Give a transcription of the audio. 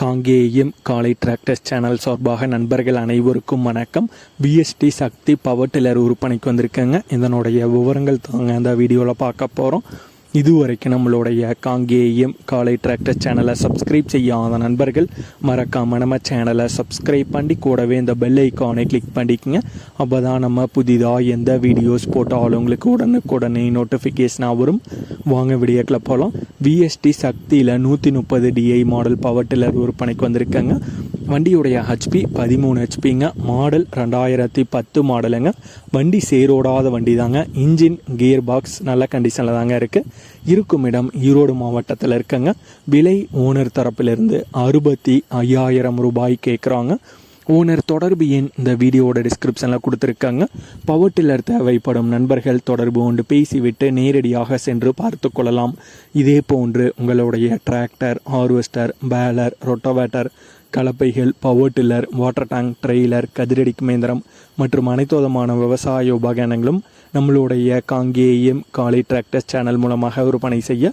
காங்கேயம் காலை tractors channel சார்பாக நண்பர்கள் அனைவருக்கும் வணக்கம். பிஎஸ்டி சக்தி பவர் டில்லர் விற்பனைக்கு வந்திருக்கேங்க. இதனுடைய விவரங்கள் தாங்க அந்த வீடியோவில் பார்க்க போகிறோம் இதுவரைக்கும் நம்மளுடைய காங்கேயம் காலை டிராக்டர் சேனலை சப்ஸ்கிரைப் செய்யாத நண்பர்கள் மறக்காம நம்ம சேனலை சப்ஸ்கிரைப் பண்ணி கூடவே இந்த பெல் ஐக்கானை கிளிக் பண்ணிக்கங்க. அப்போ தான் நம்ம புதிதாக எந்த வீடியோஸ் போட்டாலும் உங்களுக்கு உடனுக்குடனே நோட்டிஃபிகேஷனாக வரும். வாங்க வீடியோக்கில் போகலாம் விஎஸ்டி சக்தியில் நூற்றி முப்பது டிஐ மாடல் பவர் டில்லர் விற்பனைக்கு வந்திருக்கேங்க. வண்டியுடைய ஹச்பி பதிமூணு ஹெச்பிங்க மாடல் ரெண்டாயிரத்தி பத்து மாடலுங்க வண்டி சேரோடாத வண்டி தாங்க இன்ஜின் கியர் பாக்ஸ் நல்ல கண்டிஷனில் தாங்க இருக்குது இருக்கும் இடம் ஈரோடு மாவட்டத்தில் இருக்குங்க. விலை ஓனர் தரப்பிலிருந்து அறுபத்தி ஐயாயிரம் ரூபாய் கேட்குறாங்க ஓனர் தொடர்பு எண் இந்த வீடியோவோட டிஸ்கிரிப்ஷனில் கொடுத்துருக்காங்க. பவர் டில்லர் தேவைப்படும் நண்பர்கள் தொடர்பு கொண்டு பேசிவிட்டு நேரடியாக சென்று பார்த்து கொள்ளலாம். இதே போன்று உங்களுடைய tractor harvester baler rotavator கலப்பைகள் power tiller water tank trailer கதிரடிக்கு மேந்திரம் மற்றும் அனைத்து விதமான விவசாய உபகரணங்களும் நம்மளுடைய காங்கேயம் காலை டிராக்டர்ஸ் சேனல் மூலமாக விற்பனை செய்ய